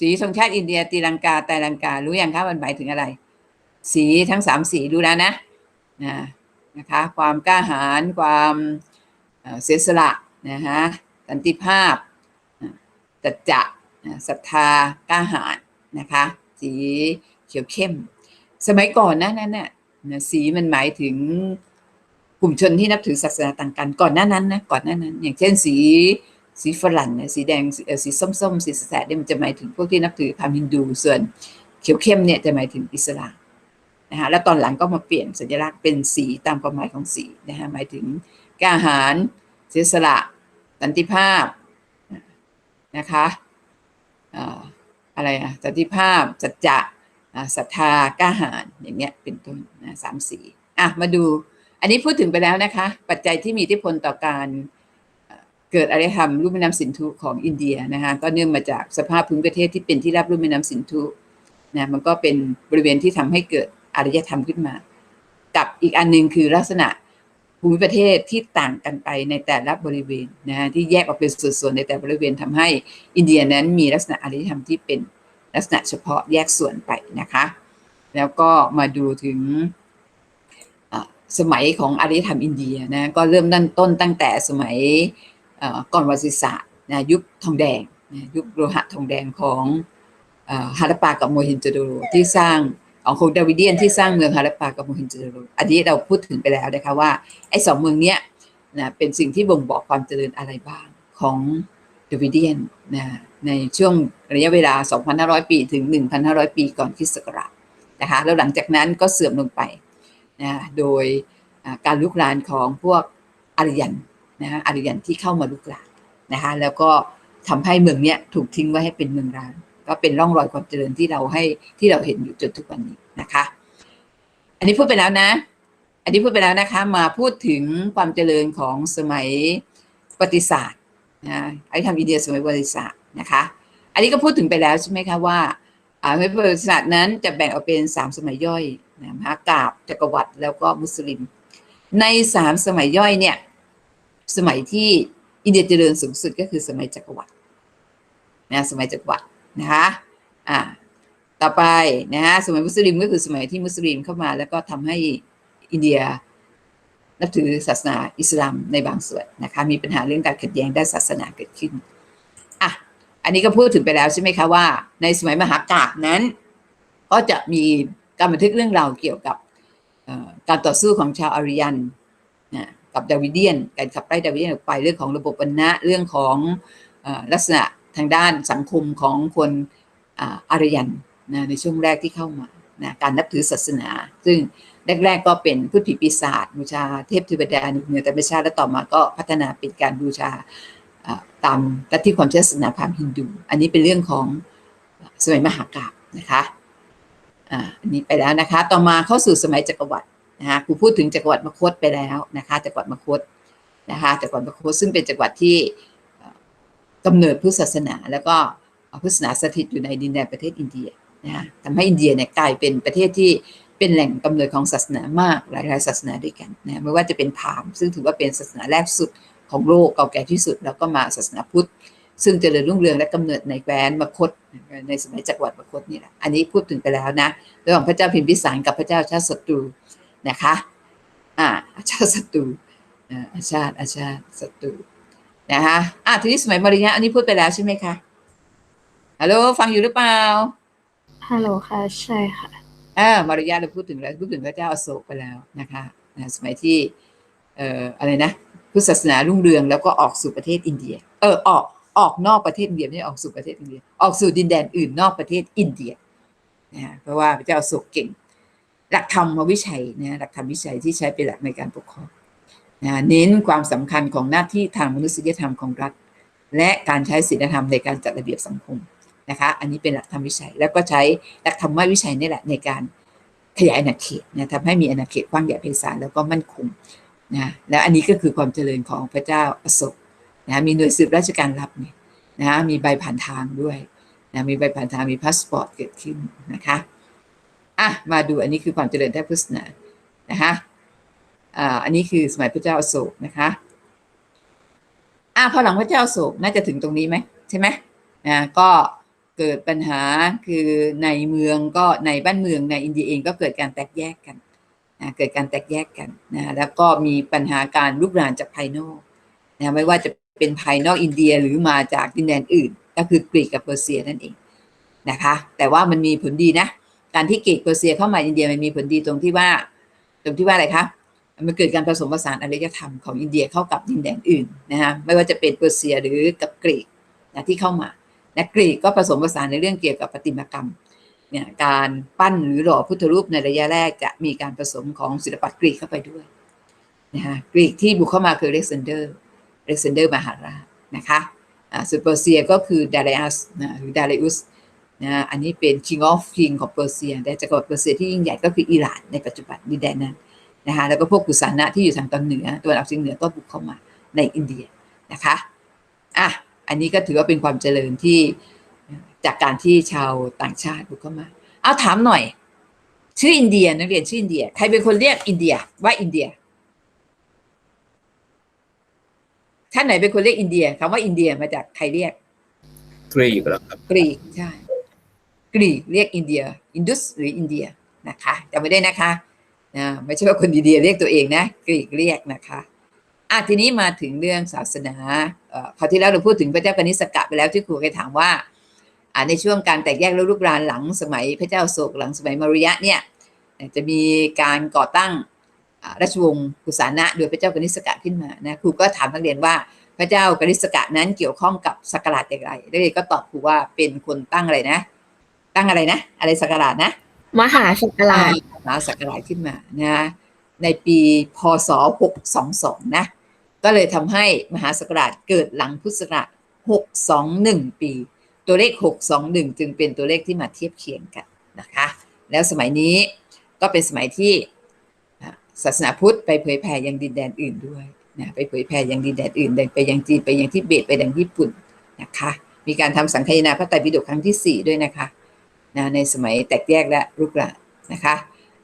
สีธงชาติอินเดียตีลังกาไตรลังกา รู้ยังคะมันหมายถึงอะไร สีทั้งสามสีรู้แล้วนะนะนะคะ ความกล้าหาญความเสียสละนะฮะสันติภาพจัจจะศรัทธากล้าหาญนะคะ สีเขียวเข้ม สมัยก่อนนะนั่นน่ะนะสีมันหมายถึงกลุ่มชนที่นับถือศาสนาต่างกันก่อนหน้านั้นนะก่อนหน้านั้น อย่างเช่นสี สีฝรั่งเนี่ยสีแดงสีเอ่อสีส้มๆสีแสดเนี่ยมันจะหมายถึงพวกที่นับถือพราหมณ์ฮินดู ส่วนเขียวเข้มเนี่ยจะหมายถึงอิสลามนะคะแล้วตอนหลังก็มาเปลี่ยนสัญลักษณ์เป็นสีตามความหมายของสีนะคะหมายถึงกล้าหาญเสียสละสันติภาพนะคะอ่าอะไรอะสันติภาพจัจจะศรัทธากล้าหาญอย่างเงี้ยเป็นต้นนะสามสีอะมาดูอันนี้พูดถึงไปแล้วนะคะ ปัจจัยที่มีอิทธิพลต่อการ เกิดอารยธรรมรูปแม่น้ำสินธุของอินเดียนะคะก็เนื่องมาจากสภาพภูมิประเทศที่เป็นที่รับรูปแม่น้ำสินธุนะมันก็เป็นบริเวณที่ทำให้เกิดอารยธรรมขึ้นมา กับอีกอันหนึ่งคือลักษณะภูมิประเทศที่ต่างกันไปในแต่ละบริเวณนะฮะที่แยกออกเป็นส่วนๆในแต่ละบริเวณทำให้อินเดียนั้นมีลักษณะอารยธรรมที่เป็นลักษณะเฉพาะแยกส่วนไปนะคะ แล้วก็มาดูถึงสมัยของอารยธรรมอินเดียนะก็เริ่มตั้งต้นตั้งแต่สมัย ก่อนประวัติศาสตร์นะยุคทองแดงนะยุคโลหะทองแดงของฮาราปากับโมเฮนจโดโรที่สร้างของโคดาวิเดียนที่สร้างเมืองฮาราปากับโมเฮนจโดโรอันนี้เราพูดถึงไปแล้วนะคะว่าไอ้สองเมืองเนี้ยนะเป็นสิ่งที่บ่งบอกความเจริญอะไรบ้างของดาวิเดียนนะในช่วงระยะเวลา 2,500 ปีถึง 1,500 ปีก่อนคริสต์ศักราชนะคะแล้วหลังจากนั้นก็เสื่อมลงไปนะโดยการลุกลานของพวกอารยัน นะฮะอารยันที่เข้ามาลุกลานนะคะแล้วก็ทำให้เมืองเนี้ยถูกทิ้งไว้ให้เป็นเมืองร้าง ก็เป็นร่องรอยความเจริญที่เราให้ที่เราเห็นอยู่จนทุกวันนี้นะคะ อันนี้พูดไปแล้วนะ อันนี้พูดไปแล้วนะคะ มาพูดถึงความเจริญของสมัยประวัติศาสตร์นะไอ้ทำอินเดียสมัยประวัติศาสตร์นะคะ อันนี้ก็พูดถึงไปแล้วใช่ไหมคะว่าอ่าประวัติศาสตร์นั้นจะแบ่งออกเป็นสามสมัยย่อยนะมหากาบจักรวรรดิแล้วก็มุสลิม ในสามสมัยย่อยเนี่ย สมัยที่อินเดียเจริญสูงสุดก็คือสมัยจักรวรรดินะสมัยจักรวรรดินะคะอ่าต่อไปนะฮะสมัยมุสลิมก็คือสมัยที่มุสลิมเข้ามาแล้วก็ทำให้อินเดียนับถือศาสนาอิสลามในบางส่วนนะคะมีปัญหาเรื่องการขัดแย้งด้านศาสนาเกิดขึ้นอะอันนี้ก็พูดถึงไปแล้วใช่ไหมคะว่า ในสมัยมหากาพย์นั้น ก็จะมีการบันทึกเรื่องราวเกี่ยวกับการต่อสู้ของชาวอาริยัน กับดาวิเดียนการขับไล่ดาวิเดียนออกไปเรื่องของระบบวรรณะเรื่องของอลักษณะทางด้านสังคมของคนอารยันนะในช่วงแรกที่เข้ามานะการนับถือศาสนา ซึ่งแรกๆก็เป็นพุทธผีปีศาจบูชาเทพเทวดาเหนือธรรมชาติแล้วต่อมาก็พัฒนาเป็นการบูชาตามลัทธิความเชื่อศาสนาพราหมณ์ฮินดู อันนี้เป็นเรื่องของสมัยมหากาพย์นะคะอ่าอันนี้ไปแล้วนะคะ ต่อมาเข้าสู่สมัยจักรวรรดิ นะคะครูพูดถึงจักรวรรดิมคตไปแล้วนะคะจักรวรรดิมคตนะคะจักรวรรดิมคตซึ่งเป็นจักรวรรดิที่เอ่อกำเนิดพุทธศาสนา แล้วก็พุทธศาสนาสถิตอยู่ในดินแดนประเทศอินเดียนะคะทำให้อินเดียเนี่ยกลายเป็นประเทศที่เป็นแหล่งกำเนิดของศาสนามากหลายๆศาสนาด้วยกันนะไม่ว่าจะเป็นพราหมณ์ซึ่งถือว่าเป็นศาสนาแรกสุดของโลกเก่าแก่ที่สุด แล้วก็มาศาสนาพุทธ ซึ่งเจริญรุ่งเรืองและกำเนิดในแคว้นมคต ในสมัยจักรวรรดิมคตนี่แหละอันนี้พูดถึงไปแล้วนะเระหว่างพระเจ้าพิมพิสารกับพระเจ้าชาติศัตรู นะคะอ่าอาชาติศัตรูอ่าอาชาติอาชาติศัตรูนะคะอ่าทีนี้สมัยมารยะอันนี้พูดไปแล้วใช่ไหมคะฮัลโหลฟังอยู่หรือเปล่าฮัลโหลค่ะใช่ค่ะอ่ามารยาเราพูดถึงแล้วพูดถึงพระเจ้าอโศกไปแล้วนะคะนะสมัยที่เอ่ออะไรนะพุทธศาสนารุ่งเรืองแล้วก็ออกสู่ประเทศอินเดีย เออออกออกนอกประเทศอินเดียไม่ได้ออกสู่ประเทศอินเดีย ออกสู่ดินแดนอื่นนอกประเทศอินเดียนะฮะเพราะว่าพระเจ้าอโศกเก่ง หลักธรรมวิชัยนะหลักธรรมวิชัยที่ใช้เป็นหลักในการปกครองนะเน้นความสำคัญของหน้าที่ทางมนุษยธรรมของรัฐ และการใช้ศีลธรรมในการจัดระเบียบสังคมนะคะ อันนี้เป็นหลักธรรมวิชัย แล้วก็ใช้หลักธรรมวิชัยนี่แหละในการขยายอาณาเขตนะทำให้มีอาณาเขตกว้างใหญ่ไพศาลแล้วก็มั่นคงนะแล้วอันนี้ก็คือความเจริญของพระเจ้าอโศกนะมีหน่วยสืบราชการลับเนี่ยนะมีใบผ่านทางด้วยนะมีใบผ่านทางมีพาสปอร์ตเกิดขึ้นนะคะ อะมาดูอันนี้คือความเจริญด้านพุทธศาสนานะคะอ่าอันนี้คือสมัยพระเจ้าโศกนะคะอะพอหลังพระเจ้าโศกน่าจะถึงตรงนี้ไหมใช่ไหมนะก็เกิดปัญหาคือในเมืองก็ในบ้านเมืองในอินเดียเองก็เกิดการแตกแยกกันนะเกิดการแตกแยกกันนะแล้วก็มีปัญหาการลุกรานจากภายนอกนะไม่ว่าจะเป็นภายนอกอินเดียหรือมาจากดินแดนอื่น ก็คือกรีกกับเปอร์เซียนั่นเองนะคะ แต่ว่ามันมีผลดีนะ การที่กรีกเปอร์เซียเข้ามาอินเดียมันมีผลดีตรงที่ว่า ตรงที่ว่าอะไรคะมันเกิดการผสมผสานอารยธรรมของอินเดียเข้ากับดินแดนอื่นนะฮะไม่ว่าจะเป็นเปอร์เซียหรือกับกรีกนะที่เข้ามานะกรีกก็ผสมผสานในเรื่องเกี่ยวกับประติมากรรมเนี่ยการปั้นหรือหล่อพุทธรูปในระยะแรกจะมีการผสมของศิลปะกรีกเข้าไปด้วยนะฮะกรีกที่บุกเข้ามาคือเล็กซานเดอร์เล็กซานเดอร์มหาราชนะคะอ่าส่วนเปอร์เซียก็คือดาริอัสนะหรือดาริอุส นะอันนี้เป็น king of king ของเปอร์เซียแต่จักรวรรดิเปอร์เซียที่ยิ่งใหญ่ก็คืออิหร่านในปัจจุบันดินแดนนั้นนะคะแล้วก็พวกกุสานะที่อยู่ทางตอนเหนือตะวันออกเฉียงเหนือก็บุกเข้ามาในอินเดียนะคะอะอันนี้ก็ถือว่าเป็นความเจริญที่จากการที่ชาวต่างชาติบุกเข้ามา เอาถามหน่อย ชื่ออินเดียนักเรียนชื่ออินเดีย ใครเป็นคนเรียกอินเดียว่าอินเดียท่านไหนเป็นคนเรียกอินเดียคำว่าอินเดียมาจากใครเรียกกรีกเหรอครับกรีกใช่ กรีกเรียกอินเดีย อินดุสหรืออินเดียนะคะจำไม่ได้นะคะนะไม่ใช่ว่าคนอินเดียเรียกตัวเองนะกรีกเรียกนะคะอะทีนี้มาถึงเรื่องศาสนาเอ่อคราวที่แล้วเราพูดถึงพระเจ้ากนิสกะไปแล้วที่ครูเคยถามว่าอ่าในช่วงการแตกแยกแล้วลูกรานหลังสมัยพระเจ้าโศกหลังสมัยมารุยะเนี่ยจะมีการก่อตั้งราชวงศ์กุสานะโดยพระเจ้ากนิสกะขึ้นมานะครูก็ถามนักเรียนว่าพระเจ้ากนิสกะนั้นเกี่ยวข้องกับสักราชอย่างไรนักเรียนก็ตอบครูว่าเป็นคนตั้งอะไรนะ ตั้งอะไรนะ อะไรสักราชนะมหาศักราชมหาสักราชขึ้นมานะในปีพศ 622 นะ ก็เลยทำให้มหาสักราชเกิดหลังพุทธศักราช 621 ปี ตัวเลข 621 จึงเป็นตัวเลขที่มาเทียบเคียงกันนะคะ แล้วสมัยนี้ก็เป็นสมัยที่อะศาสนาพุทธไปเผยแผ่ยังดินแดนอื่นด้วยนะไปเผยแผ่ยังดินแดนอื่นไปยังจีนไปยังทิเบตไปยังญี่ปุ่นนะคะ มีการทำสังคายนาพระไตรปิฎกครั้งที่ 4 ด้วยนะคะ นะในสมัยแตกแยกและรุกรานนะคะ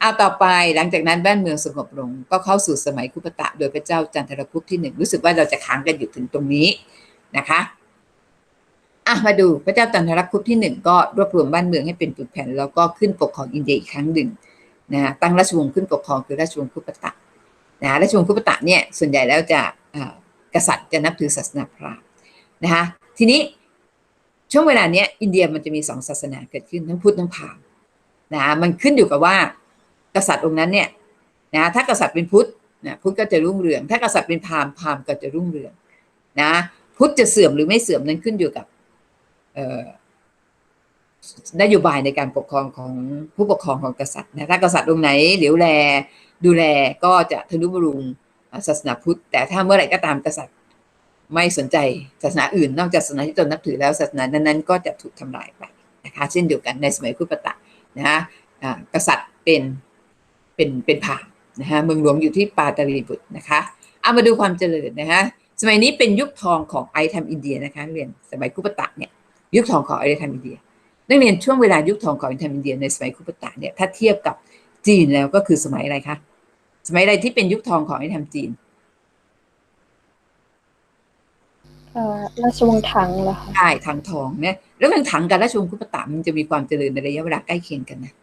เอาต่อไปหลังจากนั้นบ้านเมืองสงบลง ก็เข้าสู่สมัยคุปตะ โดยพระเจ้าจันทรคุปที่หนึ่งรู้สึกว่าเราจะค้างกันอยู่ถึงตรงนี้นะคะอะมาดูพระเจ้าจันทรคุปที่หนึ่งก็รวบรวมบ้านเมืองให้เป็นปึกแผ่น แล้วก็ขึ้นปกครองอินเดียอีกครั้งหนึ่งนะตั้งราชวงศ์ขึ้นปกครองคือราชวงศ์คุปตะนะราชวงศ์คุปตะเนี่ยส่วนใหญ่แล้วจะกษัตริย์จะนับถือศาสนาพราหมณ์นะคะทีนี้ ช่วงเวลาเนี้ยอินเดียมันจะมีสองศาสนาเกิดขึ้นทั้งพุทธทั้งพราหมณ์นะมันขึ้นอยู่กับว่า กษัตริย์องค์นั้นเนี่ยนะถ้ากษัตริย์เป็นพุทธนะพุทธก็จะรุ่งเรือง ถ้ากษัตริย์เป็นพราหมณ์พราหมณ์ก็จะรุ่งเรืองนะพุทธจะเสื่อมหรือไม่เสื่อมนั้นขึ้นอยู่กับเนโยบายในการปกครองของผู้ปกครองของกษัตริย์นะถ้ากษัตริย์องค์ไหนเหลียวแลดูแลก็จะทนุบำรุงศาสนาพุทธ แต่ถ้าเมื่อไหร่ก็ตามกษัตริย์ ไม่สนใจศาสนาอื่น นอกจากศาสนาที่ตนนับถือแล้วศาสนานั้นๆก็จะถูกทำลายไปนะคะเช่นเดียวกันในสมัยคุปตะนะคะกษัตริย์เป็นเป็นเป็นพรานะคะเมืองหลวงอยู่ที่ปาตาลีบุตรนะคะเอามาดูความเจริญนะคะสมัยนี้เป็นยุคทองของไอธรรมอินเดียนะคะเรียนสมัยคุปตะเนี่ยยุคทองของไอธรรมอินเดีย นักเรียนช่วงเวลายุคทองของไอธรรมอินเดีย ในสมัยคุปตะเนี่ยถ้าเทียบกับจีนแล้วก็คือสมัยอะไรคะสมัยอะไรที่เป็นยุคทองของไอธรรมจีน เอ่อราชวงศ์ถังเหรอคะใช่ทางทองเนี่ยแล้วทางถังกับราชวงศ์คุปตะมันจะมีความเจริญในระยะเวลาใกล้เคียงกันนะ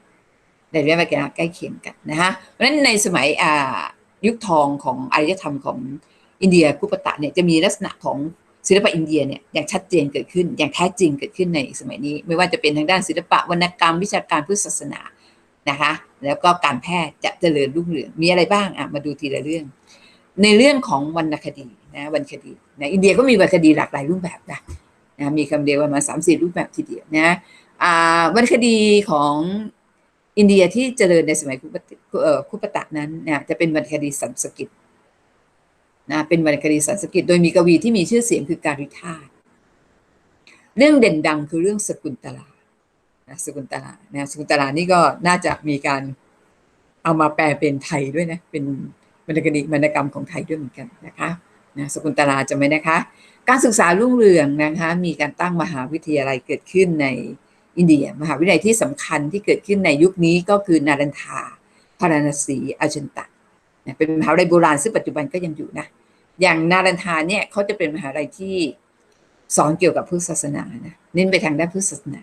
ในระยะเวลาใกล้เคียงกันนะฮะเพราะฉะนั้นในสมัยอ่ายุคทองของอารยธรรมของอินเดียคุปตะเนี่ยจะมีลักษณะของศิลปะอินเดียเนี่ยอย่างชัดเจนเกิดขึ้น อย่างแท้จริงเกิดขึ้นในสมัยนี้ ไม่ว่าจะเป็นทางด้านศิลปะวรรณกรรมวิชาการพุทธศาสนานะคะ แล้วก็การแพทย์จะเจริญรุ่งเรืองมีอะไรบ้างอะมาดูทีละเรื่อง ในเรื่องของวรรณคดี นะวรรณคดีนะอินเดียก็มีวรรณคดีหลากหลายรูปแบบนะนะมีคำเดียวประมาณสามสี่รูปแบบทีเดียวนะอ่าวรรณคดีของอินเดียที่เจริญในสมัยคุปตะนั้นนี่ยจะเป็นวรรณคดีสันสกฤตนะเป็นวรรณคดีสันสกฤตโดยมีกวีที่มีชื่อเสียงคือการิธาเรื่องเด่นดังคือเรื่องสกุลตลานะสกุลตลานะสกุลตลานี่ก็น่าจะมีการเอามาแปลเป็นไทยด้วยนะ เป็นวรรณคดีวรรณกรรมของไทยด้วยเหมือนกันนะคะ นะสกุลตลาจะไหมนะคะ การศึกษารุ่งเรืองนะคะมีการตั้งมหาวิทยาลัยเกิดขึ้นในอินเดีย มหาวิทยาลัยที่สำคัญที่เกิดขึ้นในยุคนี้ก็คือนารันทาพาราณสีอาจันตะนะเป็นมหาวิทยาลัยโบราณซึ่งปัจจุบันก็ยังอยู่นะ อย่างนารันทาเนี่ยเขาจะเป็นมหาวิทยาลัยที่สอนเกี่ยวกับพุทธศาสนานะเน้นไปทางด้านพุทธศาสนา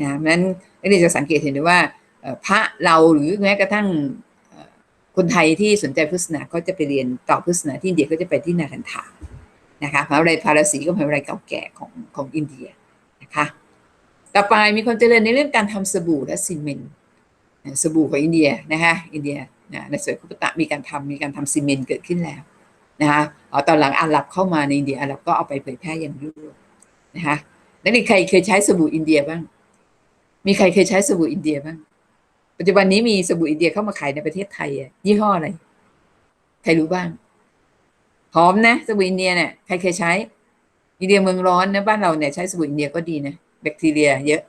นะเพราะฉะนั้นนักเรียนจะสังเกตเห็นได้ว่าพระเราหรือแม้กระทั่ง คนไทยที่สนใจพุทธศาสนาก็จะไปเรียนต่อพุทธศาสนาที่อินเดียก็จะไปที่นารันทานะคะมหาวิทยาลัยพาราสีก็มหาวิทยาลัยเก่าแก่ของของอินเดียนะคะ ต่อไปมีความเจริญในเรื่องการทำสบู่และซีเมนต์สบู่ของอินเดียนะคะอินเดียนะในสวยคุปตะมีการทำมีการทำซีเมนต์เกิดขึ้นแล้วนะคะอ๋อตอนหลังอาหรับเข้ามาในอินเดียอาหรับก็เอาไปเผยแพร่ยังยุโรปนะคะแล้วนี่ใครเคยใช้สบู่อินเดียบ้าง มีใครเคยใช้สบู่อินเดียบ้าง ปัจจุบันนี้มีสบู่อินเดียเข้ามาขายในประเทศไทยอะยี่ห้ออะไร ใครรู้บ้าง หอมนะสบู่อินเดียเนี่ยใครเคยใช้ อินเดียเมืองร้อนนะบ้านเราเนี่ยใช้สบู่อินเดียก็ดีนะแบคทีเรีย เยอะ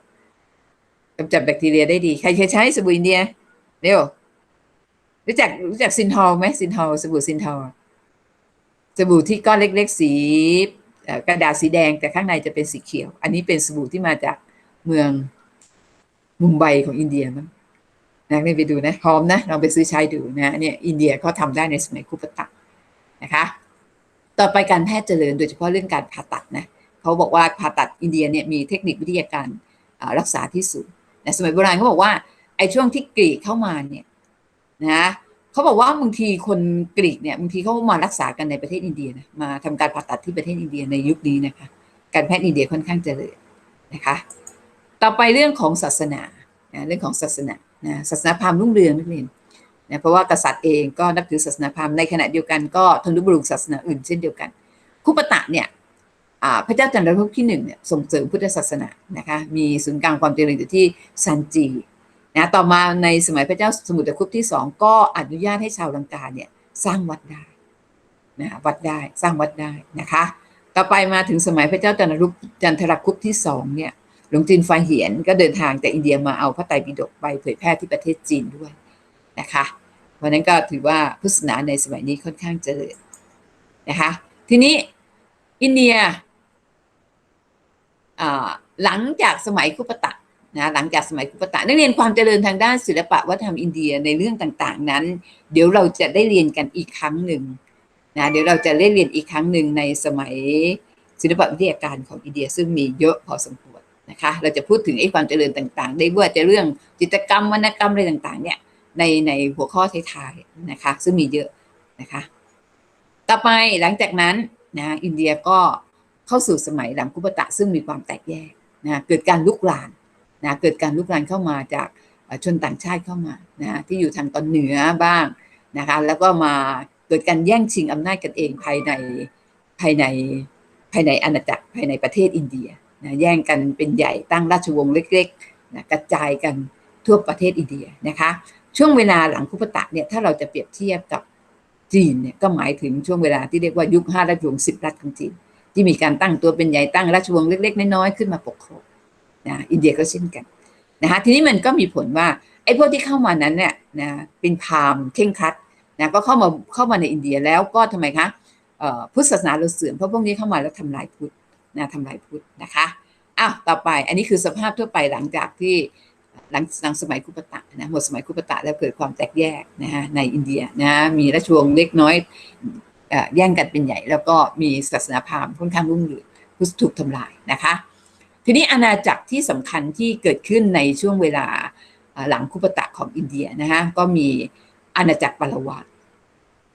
กำจัดแบคทีเรียได้ดี ใครเคยใช้สบู่อินเดียเร็วรู้จักรู้จักซินทอลไหมซินทอลสบู่ซินทอลสบู่ที่ก้อนเล็ก ๆ สีกระดาษสีแดงแต่ข้างในจะเป็นสีเขียว อันนี้เป็นสบู่ที่มาจากเมืองมุมไบของอินเดียมั้ง นะนี่ไปดูนะหอมนะลองไปซื้อใช้ดูนะเนี่ยอินเดียเขาทำได้ในสมัยคุปตะนะคะ ต่อไปการแพทย์เจริญโดยเฉพาะเรื่องการผ่าตัดนะเขาบอกว่าผ่าตัดอินเดียเนี่ยมีเทคนิควิทยาการรักษาที่สูงนะสมัยโบราณเขาบอกว่าไอ้ช่วงที่กรีกเข้ามาเนี่ยนะเขาบอกว่าบางทีคนกรีกเนี่ยบางทีเขามารักษากันในประเทศอินเดียนะมาทำการผ่าตัดที่ประเทศอินเดียในยุคนี้นะคะ การแพทย์อินเดียค่อนข้างเจริญนะคะ ต่อไปเรื่องของศาสนานะเรื่องของศาสนา นะศาสนาพราหมณ์รุ่งเรืองนักเรียนนะเพราะว่ากษัตริย์เองก็นับถือศาสนาพราหมณ์ในขณะเดียวกันก็ทนุบรุงศาสนาอื่นเช่นเดียวกันคุปตะเนี่ยพระเจ้าจันทรภพที่หนึ่งเนี่ยส่งเสริมพุทธศาสนานะคะมีศูนย์กลางความเจริญอยู่ที่ซันจีนะต่อมาในสมัยพระเจ้าสมุทรคุปที่สองก็อนุญาตให้ชาวลังกาเนี่ยสร้างวัดได้นะวัดได้สร้างวัดได้นะคะ ต่อไปมาถึงสมัยพระเจ้าจันทรุปจันทรคุปที่สองเนี่ย หลวงจีนฟาเหียนก็เดินทางจากอินเดียมาเอาพระไตรปิฎกไปเผยแพร่ที่ประเทศจีนด้วยนะคะเพราะนั้นก็ถือว่าพุทธศาสนาในสมัยนี้ค่อนข้างเจริญนะคะทีนี้อินเดียหลังจากสมัยคุปตะนะหลังจากสมัยคุปตะนักเรียนความเจริญทางด้านศิลปะวัฒนธรรมอินเดียในเรื่องต่างๆนั้น เดี๋ยวเราจะได้เรียนกันอีกครั้งหนึ่งนะเดี๋ยวเราจะได้เรียนอีกครั้งหนึ่งในสมัยศิลปวิทยาการของอินเดียซึ่งมีเยอะพอสมควร นะคะ เราจะพูดถึงไอ้ความเจริญต่างๆ ได้ว่าจะเรื่องจิตกรรมวรรณกรรมอะไรต่างๆ เนี่ยในในหัวข้อท้ายๆนะคะ ซึ่งมีเยอะนะคะ ต่อไปหลังจากนั้นนะอินเดียก็เข้าสู่สมัยหลังกุปตะซึ่งมีความแตกแยกนะเกิดการลุกลานนะเกิดการลุกลานเข้ามาจากชนต่างชาติเข้ามานะที่อยู่ทางตอนเหนือบ้างนะคะแล้วก็มาเกิดการแย่งชิงอำนาจกันเองภายในภายในภายในอาณาจักรภายในประเทศอินเดีย นะแย่งกันเป็นใหญ่ตั้งราชวงศ์เล็กๆนะกระจายกันทั่วประเทศอินเดียนะคะช่วงเวลาหลังคุปตะเนี่ยถ้าเราจะเปรียบเทียบกับจีนเนี่ยก็หมายถึงช่วงเวลาที่เรียกว่ายุคห้าราชวงศ์สิบรัฐของจีน ที่มีการตั้งตัวเป็นใหญ่ตั้งราชวงศ์เล็ก ๆ น้อยๆขึ้นมาปกครองนะอินเดียก็เช่นกันนะคะทีนี้มันก็มีผลว่าไอ้พวกที่เข้ามานั้นเนี่ยนะเป็นพราหมณ์เข่งครัดนะก็เข้ามาเข้ามาในอินเดียแล้วก็ทำไมคะพุทธศาสนาเราเสื่อมเพราะพวกนี้เข้ามาแล้วทำลายพุทธ นะทำลายพุทธนะคะอ้าวต่อไปอันนี้คือสภาพทั่วไปหลังจากที่หลังหลังสมัยคุปตะนะหมดสมัยคุปตะแล้วเกิดความแตกแยกนะฮะในอินเดียนะมีราชวงศ์เล็กน้อยแย่งกันเป็นใหญ่ แล้วก็มีศาสนาพราหมณ์ค่อนข้างรุ่งเรืองพุทธถูกทำลายนะคะ ทีนี้อาณาจักรที่สำคัญที่เกิดขึ้นในช่วงเวลาหลังคุปตะของอินเดียนะฮะก็มีอาณาจักรปารวา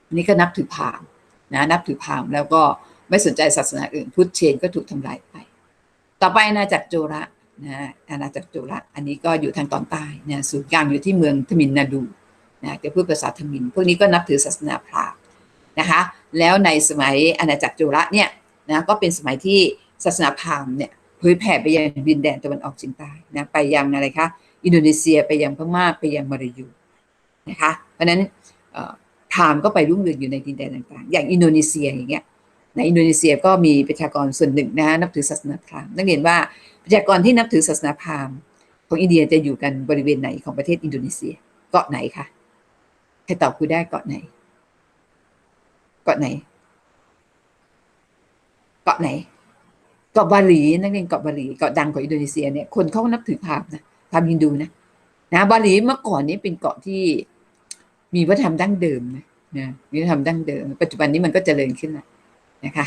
อันนี่ก็นับถือพราหมณ์นะนับถือพราหมณ์แล้วก็ ไม่สนใจศาสนาอื่น พุทธเชนก็ถูกทำลายไป ต่อไปอาณาจักรโจระนะอาณาจักรโจระอันนี้ก็อยู่ทางตอนใต้นะศูนย์กลางอยู่ที่เมืองทมินนาดูนะจะพูดภาษาทมิน พวกนี้ก็นับถือศาสนาพราหมณ์นะคะแล้วในสมัยอาณาจักรโจระเนี่ยนะก็เป็นสมัยที่ศาสนาพราหมณ์เนี่ยเผยแผ่ไปยังดินแดนตะวันออกเฉียงใต้นะไปยังอะไรคะอินโดนีเซียไปยังพม่าไปยังมาลายูนะคะเพราะฉะนั้นพราหมณ์ก็ไปรุ่งเรืองอยู่ในดินแดนต่างๆ อย่างอินโดนีเซียอย่างเงี้ย ในอินโดนีเซียก็มีประชากรส่วนหนึ่งนะฮะนับถือศาสนาพราหมณ์นักเรียนว่าประชากรที่นับถือศาสนาพราหมณ์ของอินเดียจะอยู่กันบริเวณไหนของประเทศอินโดนีเซีย เกาะไหนคะใครตอบคุยได้เกาะไหน เกาะไหน เกาะไหน เกาะบาหลีนักเรียนเกาะบาหลีเกาะดังของอินโดนีเซียเนี่ยคนเขานับถือพราหมณ์นะพราหมณ์ฮินดูนะนะบาหลีเมื่อก่อนนี้เป็นเกาะที่มีวัฒนธรรมดั้งเดิมนะนะวัฒนธรรมดั้งเดิม ปัจจุบันนี้มันก็เจริญขึ้นแล้ว นะคะ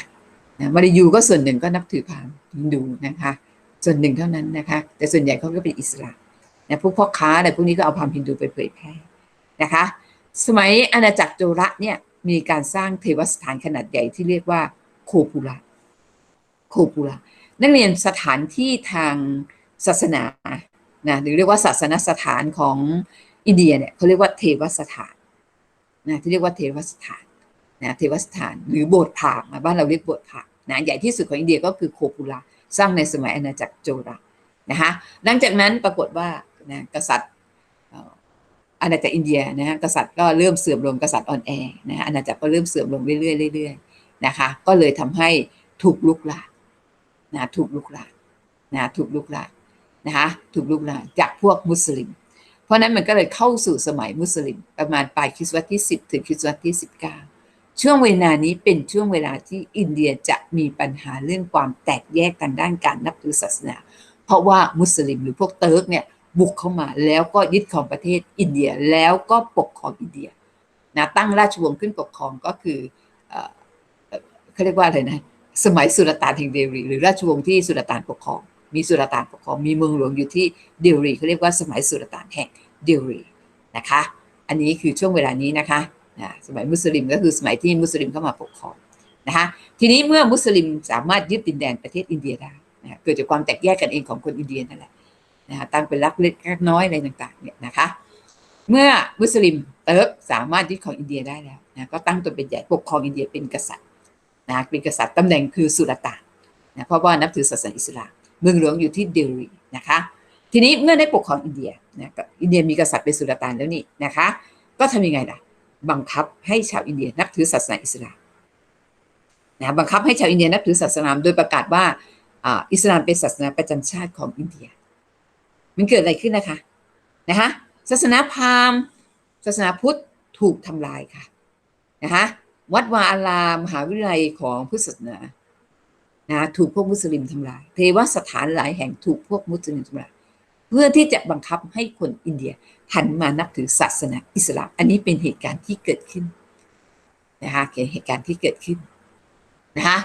นะมาลายูก็ส่วนหนึ่งก็นับถือพราหมณ์ฮินดูนะคะ ส่วนหนึ่งเท่านั้นนะคะ แต่ส่วนใหญ่เขาก็เป็นอิสลามนะพวกพ่อค้าอะไรพวกนี้ก็เอาพราหมณ์ฮินดูไปเผยแพร่นะคะ สมัยอาณาจักรโจระเนี่ยมีการสร้างเทวสถานขนาดใหญ่ที่เรียกว่าโคปุระโคปุระนักเรียนสถานที่ทางศาสนานะหรือเรียกว่าศาสนสถานของอินเดียเนี่ยเขาเรียกว่าเทวสถานนะที่เรียกว่าเทวสถาน นะเทวสถานหรือโบสถ์พราหมณ์บ้านเราเรียกโบสถ์พราหมณ์นะใหญ่ที่สุดของอินเดียก็คือโคปุระสร้างในสมัยอาณาจักรโจระนะคะหลังจากนั้นปรากฏว่านะกษัตริย์อาณาจักรอินเดียนะฮะกษัตริย์ก็เริ่มเสื่อมลงกษัตริย์อ่อนแอนะฮะอาณาจักรก็เริ่มเสื่อมลงเรื่อยๆเรื่อยๆนะคะก็เลยทำให้ถูกลุกลามนะถูกลุกลามนะถูกลุกลามนะคะถูกลุกลามจากพวกมุสลิม เพราะนั้นมันก็เลยเข้าสู่สมัยมุสลิมประมาณปลายคริสตวรรษที่ 10 ถึงคริสตวรรษที่ 19 ช่วงเวลานี้เป็นช่วงเวลาที่อินเดียจะมีปัญหาเรื่องความแตกแยกกันด้านการนับถือศาสนา เพราะว่ามุสลิมหรือพวกเติร์กเนี่ยบุกเข้ามาแล้วก็ยึดครองประเทศอินเดียแล้วก็ปกครองอินเดียนะตั้งราชวงศ์ขึ้นปกครองก็คือเอ่อเอ่อเขาเรียกว่าอะไรนะสมัยสุลต่านแห่งเดลีหรือราชวงศ์ที่สุลต่านปกครอง มีสุลต่านปกครองมีเมืองหลวงอยู่ที่เดลีเขาเรียกว่าสมัยสุลต่านแห่งเดลีนะคะ อันนี้คือช่วงเวลานี้นะคะ นะสมัยมุสลิมก็คือสมัยที่มุสลิมเข้ามาปกครองนะคะทีนี้เมื่อมุสลิมสามารถยึดดินแดนประเทศอินเดียได้นะเกิดจากความแตกแยกกันเองของคนอินเดียนั่นแหละนะคะตั้งเป็นรักเล็กรักน้อยอะไรต่างๆเนี่ยนะคะ เมื่อมุสลิมเติร์กสามารถยึดของอินเดียได้แล้วนะก็ตั้งตนเป็นใหญ่ปกครองอินเดียเป็นกษัตริย์นะเป็นกษัตริย์ตำแหน่งคือสุลต่านนะเพราะว่านับถือศาสนาอิสลามเมืองหลวงอยู่ที่เดลีนะคะ ทีนี้เมื่อได้ปกครองอินเดียนะอินเดียมีกษัตริย์เป็นสุลต่านแล้วนี่นะคะ ก็ทำยังไงล่ะ บังคับให้ชาวอินเดียนับถือศาสนาอิสลามนะบังคับให้ชาวอินเดียนับถือศาสนาโดยประกาศว่าอ่าอิสลามเป็นศาสนาประจำชาติของอินเดีย มันเกิดอะไรขึ้นนะคะนะคะศาสนาพราหมณ์ศาสนาพุทธถูกทำลายค่ะนะคะวัดวาอารามมหาวิทยาลัยของพุทธศาสนานะถูกพวกมุสลิมทำลายเทวสถานหลายแห่งถูกพวกมุสลิมทำลาย เพื่อที่จะบังคับให้คนอินเดียหันมานับถือศาสนาอิสลาม อันนี้เป็นเหตุการณ์ที่เกิดขึ้นนะคะเป็นเหตุการณ์ที่เกิดขึ้นนะคะ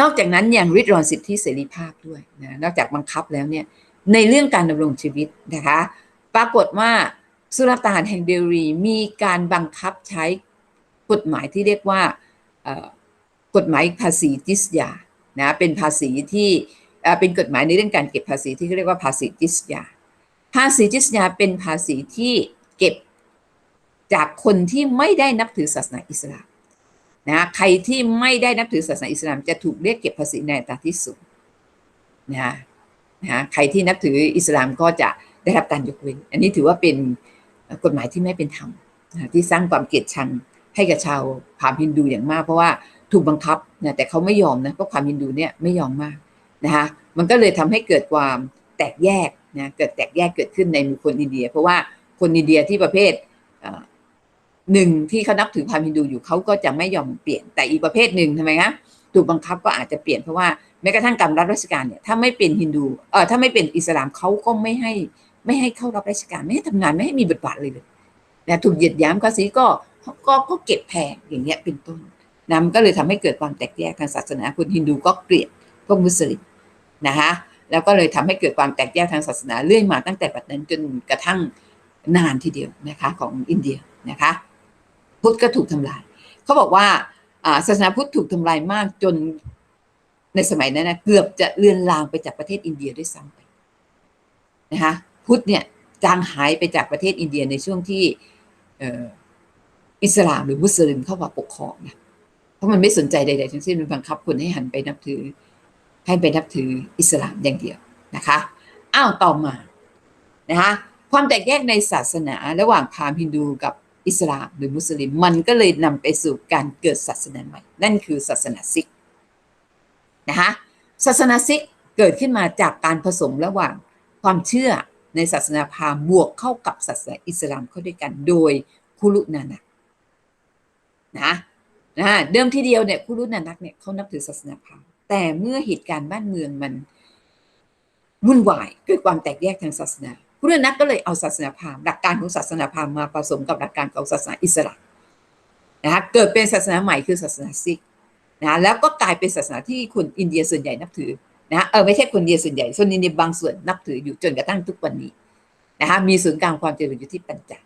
นอกจากนั้นยังริดรอนสิทธิเสรีภาพด้วยนะนอกจากบังคับแล้วเนี่ยในเรื่องการดำรงชีวิตนะคะปรากฏว่าสุลต่านแห่งเดลีมีการบังคับใช้กฎหมายที่เรียกว่ากฎหมายภาษีจิสยานะเป็นภาษีที่เอ่อเป็นกฎหมายในเรื่องการเก็บภาษีที่เขาเรียกว่าภาษีจิสยา ภาษีจิสยาเป็นภาษีที่เก็บจากคนที่ไม่ได้นับถือศาสนาอิสลามนะใครที่ไม่ได้นับถือศาสนาอิสลาม จะถูกเรียกเก็บภาษีในอัตราที่สูงนะนะใครที่นับถืออิสลามก็จะได้รับการยกเว้น อันนี้ถือว่าเป็นกฎหมายที่ไม่เป็นธรรมนะที่สร้างความเกลียดชังให้กับชาวพราหมณ์ฮินดูอย่างมาก เพราะว่าถูกบังคับนะแต่เขาไม่ยอมนะเพราะพรามฮินดูเนี่ยไม่ยอมมากนะคะมันก็เลยทำให้เกิดความแตกแยก นะเกิดแตกแยกเกิดขึ้นในหมู่คนอินเดีย เพราะว่าคนอินเดียที่ประเภทหนึ่งที่เขานับถือพราหมณ์ฮินดูอยู่เขาก็จะไม่ยอมเปลี่ยนแต่อีกประเภทหนึ่งทำไมคะถูกบังคับก็อาจจะเปลี่ยนเพราะว่าแม้กระทั่งการรับราชการเนี่ยถ้าไม่เป็นฮินดูเออถ้าไม่เป็นอิสลามเขาก็ไม่ให้ไม่ให้เข้ารับราชการไม่ให้ทำงานไม่ให้มีบทบาทเลยเลยนะถูกเหยียดหยามภาษีก็ก็ก็เก็บแพงอย่างเงี้ยเป็นต้นนะมันก็เลยทำให้เกิดความแตกแยกทางศาสนาคนฮินดูก็เกลียดพวกมุสลิมนะคะ แล้วก็เลยทำให้เกิดความแตกแยกทางศาสนาเรื่อยมาตั้งแต่ปัจจุบันจนกระทั่งนานทีเดียวนะคะของอินเดียนะคะพุทธก็ถูกทำลายเขาบอกว่าศาสนาพุทธถูกทำลายมากจนในสมัยนั้นนะเกือบจะเลือนลางไปจากประเทศอินเดียด้วยซ้ำไปนะคะพุทธเนี่ยจางหายไปจากประเทศอินเดียในช่วงที่อออิสลามหรือมุสลิมเข้ามาปกครองนะเพราะมันไม่สนใจใดๆทั้งสิ้นมันบังคับคนให้หันไปนับถือ ให้ไปนับถืออิสลามอย่างเดียวนะคะอ้าวต่อมานะคะความแตกแยกในศาสนาระหว่างพราหมณ์ฮินดูกับอิสลามหรือมุสลิมมันก็เลยนำไปสู่การเกิดศาสนาใหม่ นั่นคือศาสนาซิกนะคะศาสนาซิกเกิดขึ้นมาจากการผสมระหว่างความเชื่อในศาสนาพราหมณ์บวกเข้ากับศาสนาอิสลามเข้าด้วยกันโดยคุรุนานักนะนะเดิมทีเดียวเนี่ยคุรุนานักเนี่ยเขานับถือศาสนาพราหมณ์ แต่เมื่อเหตุการณ์บ้านเมืองมันวุ่นวายเกิดความแตกแยกทางศาสนาคุรุนานักก็เลยเอาศาสนาพราหมณ์หลักการของศาสนาพราหมณ์มาผสมกับหลักการของศาสนาอิสลามนะคะเกิดเป็นศาสนาใหม่คือศาสนาซิกนะแล้วก็กลายเป็นศาสนาที่คนอินเดียส่วนใหญ่นับถือนะเออไม่ใช่คนอินเดียส่วนใหญ่ส่วนอินเดียบางส่วนนับถืออยู่จนกระทั่งทุกวันนี้นะคะมีศูนย์กลางความเจริญอยู่ที่ปัญจา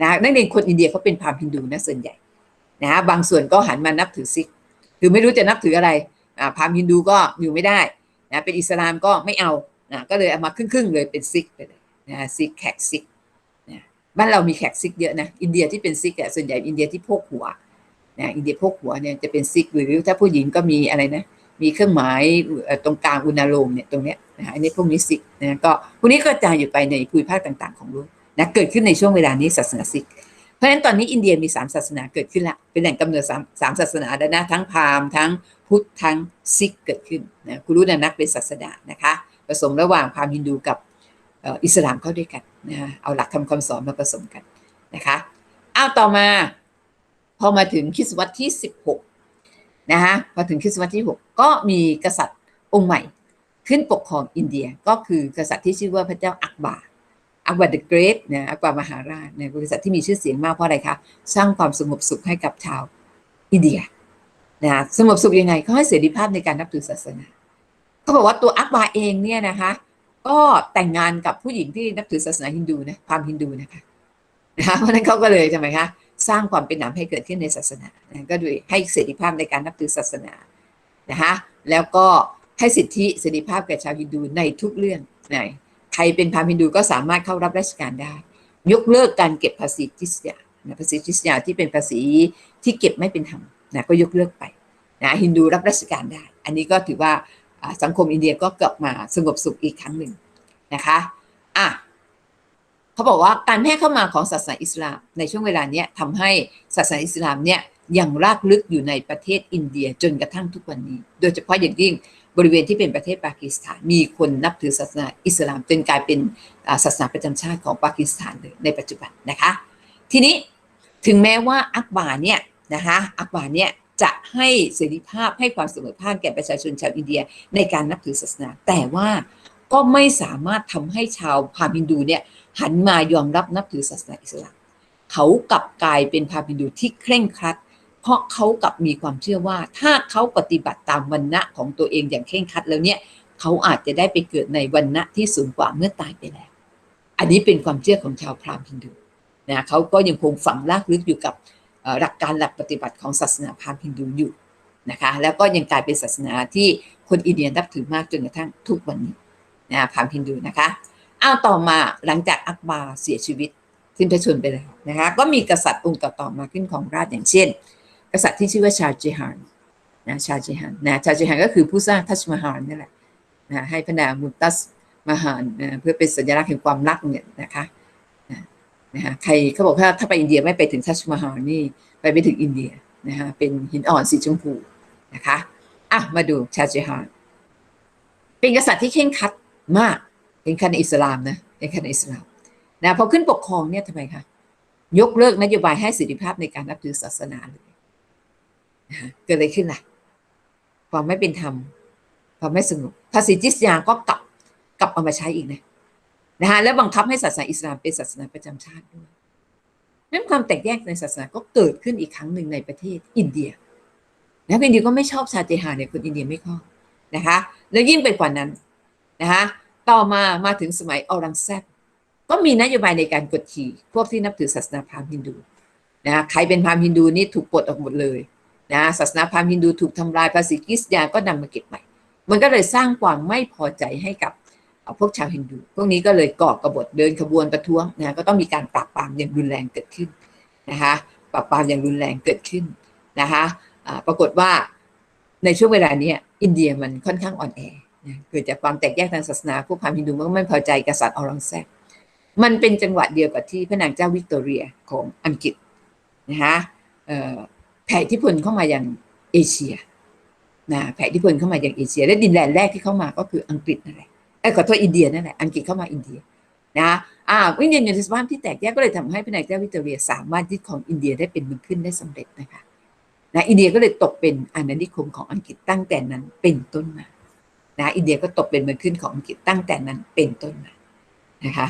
นะนักเรียนคนอินเดียเขาเป็นพราหมณ์ฮินดูนะส่วนใหญ่นะฮะบางส่วนก็หันมานับถือซิก คือไม่รู้จะนับถืออะไร พราหมณ์ฮินดูก็อยู่ไม่ได้นะเป็นอิสลามก็ไม่เอานะก็เลยเอามาครึ่งๆเลยเป็นซิกไปเลยนะซิกแขกซิกนะบ้านเรามีแขกซิกเยอะนะอินเดียที่เป็นซิกอะส่วนใหญ่อินเดียที่พกหัวนะอินเดียพกหัวเนี่ยจะเป็นซิกหรือถ้าผู้หญิงก็มีอะไรนะมีเครื่องหมายตรงกลางอุณาโลมเนี่ยตรงเนี้ยนะฮะอันนี้พวกนี้ซิกนะก็พวกนี้ก็กระจายอยู่ไปในภูมิภาคต่าง ๆ ของโลกนะเกิดขึ้นในช่วงเวลานี้ศาสนาซิก เพราะฉะนั้นตอนนี้อินเดียมีสามศาสนาเกิดขึ้นละเป็นแหล่งกำเนิดสามสามศาสนาแล้วนะทั้งพราหมณ์ทั้ง พุทธทั้งซิกเกิดขึ้นนะกุรุนานักเป็นศาสดานะคะผสมระหว่างพรามฮินดูกับอิสลามเข้าด้วยกันนะฮะเอาหลักทำคำสอนมาผสมกันนะคะอ้าวต่อมาพอมาถึงคริสตวรรษที่ 16นะคะพอถึงคริสตวรรษที่ 6 ก็มีกษัตริย์องค์ใหม่ ขึ้นปกครองอินเดียก็คือกษัตริย์ที่ชื่อว่าพระเจ้าอักบาอักบา the Great นะอักบามหาราชเนี่ยเป็นกษัตริย์ที่มีชื่อเสียงมากเพราะอะไรคะสร้างความสงบสุขให้กับชาวอินเดีย นะสงบสุขยังไงเขาให้เสรีภาพในการนับถือศาสนาเขาบอกว่าตัวอักบาเองเนี่ยนะคะ ก็แต่งงานกับผู้หญิงที่นับถือศาสนาฮินดูนะพราหมณ์ฮินดูนะคะนะคะเพราะฉะนั้นเขาก็เลยทำไมคะสร้างความเป็นหนามให้เกิดขึ้นในศาสนานะก็โดยให้เสรีภาพในการนับถือศาสนานะคะแล้วก็ให้สิทธิเสรีภาพแก่ชาวฮินดูในทุกเรื่องนใครเป็นพราหมณ์ฮินดูก็สามารถเข้ารับราชการได้ ยกเลิกการเก็บภาษีจิสยาภาษีจิสยาที่เป็นภาษีที่เก็บไม่เป็นธรรม นะก็ยกเลิกไปนะฮินดูรับราชการได้ อันนี้ก็ถือว่าสังคมอินเดียก็กลับมาสงบสุขอีกครั้งหนึ่งนะคะอะเขาบอกว่าการแพร่เข้ามาของศาสนาอิสลามในช่วงเวลาเนี้ยทำให้ศาสนาอิสลามเนี่ยยังรากลึกอยู่ในประเทศอินเดียจนกระทั่งทุกวันนี้ โดยเฉพาะอย่างยิ่งบริเวณที่เป็นประเทศปากีสถาน มีคนนับถือศาสนาอิสลามจนกลายเป็นศาสนาประจำชาติของปากีสถานเลยในปัจจุบันนะคะ ทีนี้ถึงแม้ว่าอักบาเนี่ย นะคะอักบาเนี่ยจะให้เสรีภาพให้ความเสมอภาคแก่ประชาชนชาวอินเดียในการนับถือศาสนา แต่ว่าก็ไม่สามารถทำให้ชาวพราหมณ์ฮินดูเนี่ยหันมายอมรับนับถือศาสนาอิสลามเขากลับกลายเป็นพราหมณ์ฮินดูที่เคร่งครัด เพราะเขากลับมีความเชื่อว่า ถ้าเขาปฏิบัติตามวันณะของตัวเองอย่างเคร่งครัดแล้วเนี่ยเขาอาจจะได้ไปเกิดในวันณะที่สูงกว่าเมื่อตายไปแล้ว อันนี้เป็นความเชื่อของชาวพราหมณ์ฮินดูนะเขาก็ยังคงฝังลากลึกอยู่กับ หลักการหลักปฏิบัติของศาสนาพราหมณ์ฮินดูอยู่นะคะแล้วก็ยังกลายเป็นศาสนาที่คนอินเดียนับถือมากจนกระทั่งทุกวันนี้นะพราหมณ์ฮินดูนะคะอ้าวต่อมาหลังจากอักบาเสียชีวิตสิ้นพระชนไปแล้วนะคะก็มีกษัตริย์องค์ต่อๆมาขึ้นของราชอย่างเช่น กษัตริย์ที่ชื่อว่าชาจิฮันนะชาจิฮันนะชาจิฮันก็คือผู้สร้างทัชมาฮาลนั่แหละนะให้พระนางมุตัสมาฮาลนะเพื่อเป็นสัญลักษณ์แห่งความรักเนี่ยนะคะ นะนะฮะใครเขาบอกว่าถ้าไปอินเดียไม่ไปถึงทัชมาฮาลนี่ไปไม่ถึงอินเดียนะคะเป็นหินอ่อนสีชมพูนะคะอะมาดูชาจิฮันเป็นกษัตริย์ที่เข่งคัดมากเป็นคันอิสลามนะเป็นคันอิสลามนะพอขึ้นปกครองเนี่ยทำไมคะยกเลิกนโยบายให้สิทธิภาพในการนับถือศาสนาเลยนะะเกิดอะไรขึ้นล่ะ ความไม่เป็นธรรม ความไม่สงบภาษีจิสยาก็กลับกลับเอามาใช้อีกนะ นะฮะแล้วบังคับให้ศาสนาอิสลามเป็นศาสนาประจำชาติด้วยนั้นความแตกแยกในศาสนาก็เกิดขึ้นอีกครั้งหนึ่งในประเทศอินเดียนะอินเดียก็ไม่ชอบชาติฮาเนี่ยคนอินเดียไม่ชอบนะคะ แล้วยิ่งไปกว่านั้นนะคะต่อมามาถึงสมัยออรังแซบก็มีนโยบายในการกดขี่พวกที่นับถือศาสนาพราหมณ์ฮินดูนะใครเป็นพราหมณ์ฮินดูนี่ถูกปลดออกหมดเลยนะศาสนาพราหมณ์ฮินดูถูกทำลายภาษีกิสยาก็นำมาเก็บใหม่ มันก็เลยสร้างความไม่พอใจให้กับ พวกชาวฮินดู พวกนี้ก็เลยก่อกบฏเดินขบวนประท้วงนะก็ต้องมีการปราบปรามอย่างรุนแรงเกิดขึ้นนะคะปราบปรามอย่างรุนแรงเกิดขึ้นนะคะปรากฏว่าในช่วงเวลานี้อินเดียมันค่อนข้างอ่อนแอเกิดจากความแตกแยกทางศาสนาพวกพราหมณ์ฮินดูมันไม่พอใจกษัตริย์ออรังแซบมันเป็นจังหวะเดียวกับที่พระนางเจ้าวิกตอเรียของอังกฤษนะคะแผ่อิทธิพลเข้ามาอย่างเอเชียนะแผ่อิทธิพลเข้ามาอย่างเอเชีย และดินแดนแรกที่เข้ามาก็คืออังกฤษนั่นแหละ ไอ้ขอโทษอินเดียนั่นแหละอังกฤษเข้ามาอินเดียนะอ่าวิญญาณอยู่ในสภาพที่แตกแยกก็เลยทำให้พระนางเจ้าวิกตอเรียสามารถยึดของอินเดียได้เป็นเมืองขึ้นได้สำเร็จนะคะนะอินเดียก็เลยตกเป็นอาณานิคมของอังกฤษตั้งแต่นั้นเป็นต้นมานะอินเดียก็ตกเป็นเมืองขึ้นของอังกฤษตั้งแต่นั้นเป็นต้นมานะคะ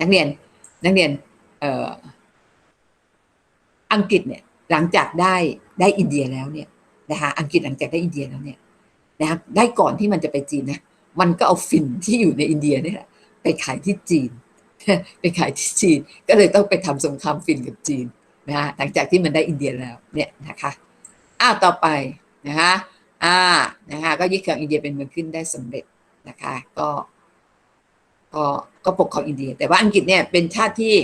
นักเรียนนักเรียนเอ่ออังกฤษเนี่ยหลังจากได้ได้อินเดียแล้วเนี่ยนะคะอังกฤษหลังจากได้อินเดียแล้วเนี่ยนะครับได้ก่อนที่มันจะไปจีนนะ มันก็เอาฟินที่อยู่ในอินเดียเนี่ยแหละไปขายที่จีน ไปขายที่จีน ก็เลยต้องไปทำสงครามฟินกับจีนนะฮะหลังจากที่มันได้อินเดียแล้วเนี่ยนะคะอ้าวต่อไปนะคะอ่านะคะก็ยึดครองอินเดียเป็นเมืองขึ้นได้สำเร็จนะคะก็ก็ก็ปกครองอินเดีย แต่ว่าอังกฤษเนี่ยเป็นชาติที่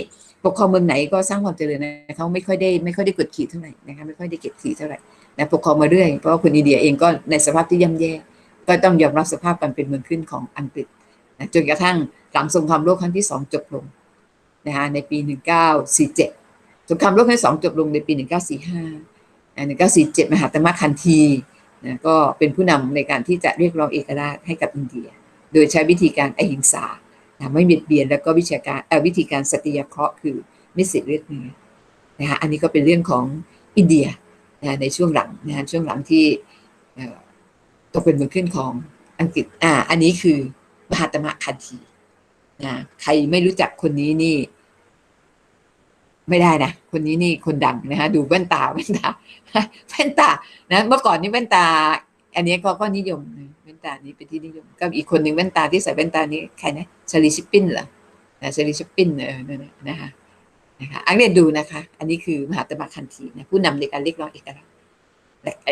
ปกครองเมืองไหนก็สร้างความเจริญนะเขาไม่ค่อยได้ไม่ค่อยได้กดขี่เท่าไหร่นะคะไม่ค่อยได้เก็บขี่เท่าไหร่นะปกครองมาเรื่อยเพราะว่าคนอินเดียเองก็ในสภาพที่ย่ำแย่ ก็ต้องยอมรับสภาพการเป็นเมืองขึ้นของอังกฤษนะจนกระทั่งหลังสงครามโลกครั้งที่สองจบลงนะคะในปี 1947 สงครามโลกครั้งที่สองจบลงในปี 1945 1947 มหาตมะคันธีนะก็เป็นผู้นำในการที่จะเรียกร้องเอกราชให้กับอินเดีย โดยใช้วิธีการอหิงสานะไม่เบียดเบียนแล้วก็วิชาการวิธีการสตรียเคราะห์คือไม่เสียเลือดเนื้อนะคะอันนี้ก็เป็นเรื่องของอินเดียนะในช่วงหลังนะช่วงหลังที่เตกเป็นเมืองขึ้นของอังกฤษ อ่า อันนี้คือมหาตมะคันธีนะใครไม่รู้จักคนนี้นี่ ไม่ได้นะ คนนี้นี่คนดังนะฮะ ดูแว่นตาแว่นตาแว่นตา นะ เมื่อก่อนนี่แว่นตา อันนี้ก็ก็นิยมนะแว่นตานี้เป็นที่นิยม ก็อีกคนหนึ่งแว่นตาที่ใส่แว่นตานี้ใครนะชาลีชิปปินเหรอนะชาลีชิปปินเออนั่นนะนะคะนะคะอันนี้ดูนะคะ อันนี้คือมหาตมะคันธีนะผู้นำในการเรียกร้องเอกราช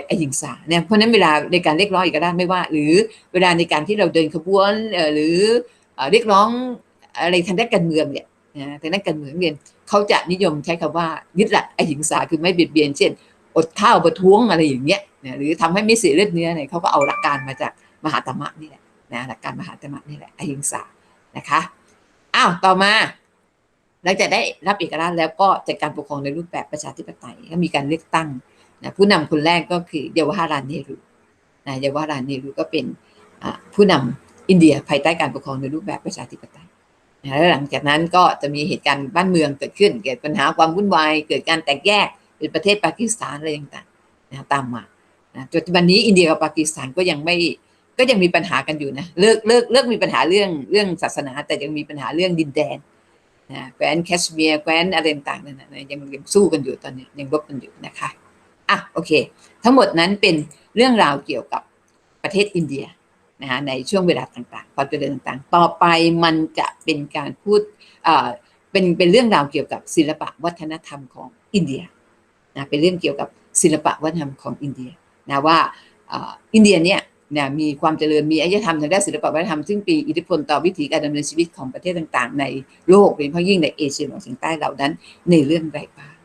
ไอหญิงสาเนี่ยเพราะฉะนั้นเวลาในการเรียกร้องอีกก็ได้ไม่ว่า หรือเวลาในการที่เราเดินขบวนหรือเรียกร้องอะไรทางด้านการเมืองเนี่ยนะทางด้านการเมืองเนี่ยเขาจะนิยมใช้คำว่ายึดหลักไอหญิงสาคือไม่เบียดเบียนเช่น อดข้าวประท้วงอะไรอย่างเงี้ยนะหรือทำให้ไม่เสียเลือดเนื้อเนี่ยเขาก็เอาหลักการมาจากมหาตมะนี่แหละนะหลักการมหาตมะนี่แหละไอหญิงสานะคะอ้าวต่อมาหลังจากได้รับเอกราชแล้วก็จัดการปกครองในรูปแบบประชาธิปไตยก็มีการเลือกตั้ง นะผู้นำคนแรกก็คือเยาวาราเนรูนะเยาวาราเนรูก็เป็นผู้นำอินเดียภายใต้การปกครองในรูปแบบประชาธิปไตยนะแล้วหลังจากนั้นก็จะมีเหตุการณ์บ้านเมืองเกิดขึ้น เกิดปัญหาความวุ่นวาย เกิดการแตกแยกเป็นประเทศปากีสถานอะไรต่างๆนะตามมานะจนปัจจุบันนี้อินเดียกับปากีสถานก็ยังไม่ก็ยังมีปัญหากันอยู่นะเลิกเลิกเลิกมีปัญหาเรื่องเรื่องศาสนา แต่ยังมีปัญหาเรื่องดินแดนนะแคว้นแคชเมียร์แคว้นอะไรต่างๆนั่นนะยังยังสู้กันอยู่ตอนนี้ยังรบกันอยู่นะคะ อะโอเค ทั้งหมดนั้นเป็นเรื่องราวเกี่ยวกับประเทศอินเดียนะฮะในช่วงเวลาต่างๆความเจริญต่างๆ ต่อไปมันจะเป็นการพูดเอ่อเป็นเป็นเรื่องราวเกี่ยวกับศิลปะวัฒนธรรมของอินเดียนะเป็นเรื่องเกี่ยวกับศิลปะวัฒนธรรมของอินเดียนะว่าอินเดียเนี่ยนะมีความเจริญมีอารยธรรมทางด้านศิลปะวัฒนธรรมซึ่งมีอิทธิพลต่อวิถีการดำเนินชีวิตของประเทศต่างๆ ในโลกโดยเฉพาะยิ่งในเอเชียตะวันออกเฉียงใต้เหล่านั้นในเรื่องใดบ้าง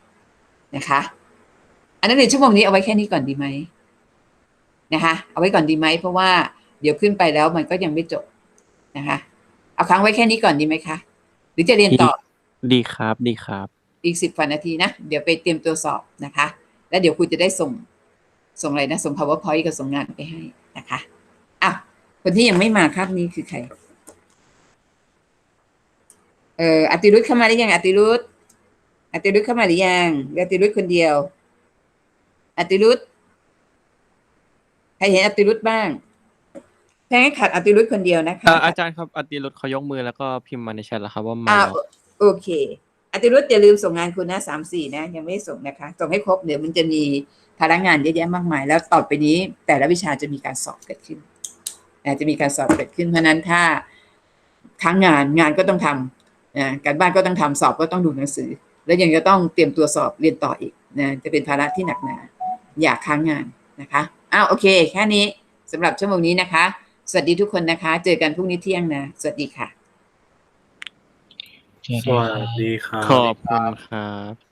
นะคะ อันนั้นในชั่วโมงนี้เอาไว้แค่นี้ก่อนดีไหมนะคะ เอาไว้ก่อนดีไหมเพราะว่าเดี๋ยวขึ้นไปแล้วมันก็ยังไม่จบนะคะ เอาค้างไว้แค่นี้ก่อนดีไหมคะ หรือจะเรียนต่อ ดีครับ ดีครับ อีกสิบกว่านาทีนะ เดี๋ยวไปเตรียมตัวสอบนะคะ แล้วเดี๋ยวครูจะได้ส่ง ส่งอะไรนะ ส่ง powerpoint กับส่งงานไปให้นะคะอะคนที่ยังไม่มาครับนี้คือใคร เอ่ออติรุธเข้ามาหรือยังอติรุธอติรุธเข้ามาหรือยังหรืออติรุธคนเดียว อติรุธใครเห็นอติรุธบ้างแค่ขาดอติรุธคนเดียวนะคะเอ่ออาจารย์ครับอติรุธเขายกมือแล้วก็พิมพ์มาในแชทแล้วครับว่ามาอ่าแล้วโอเคอติรุธอย่าลืมส่งงานคุณนะสามสี่นะ ยังไม่ได้ส่งนะคะ ส่งให้ครบเดี๋ยวมันจะมีพนักงานเยอะแยะมากมาย แล้วต่อไปนี้ แต่ละวิชาจะมีการสอบเกิดขึ้นนะจะมีการสอบเกิดขึ้นเพราะฉะนั้นถ้าค้างงานงานก็ต้องทำนะการบ้านก็ต้องทำสอบก็ต้องดูหนังสือ แล้วยังจะต้องเตรียมตัวสอบเรียนต่ออีกนะจะเป็นภาระที่หนักหนา อย่าค้างงานนะคะอ้าวโอเค แค่นี้สำหรับชั่วโมงนี้นะคะ สวัสดีทุกคนนะคะ เจอกันพรุ่งนี้เที่ยงนะ สวัสดีค่ะ สวัสดีครับ ขอบคุณครับ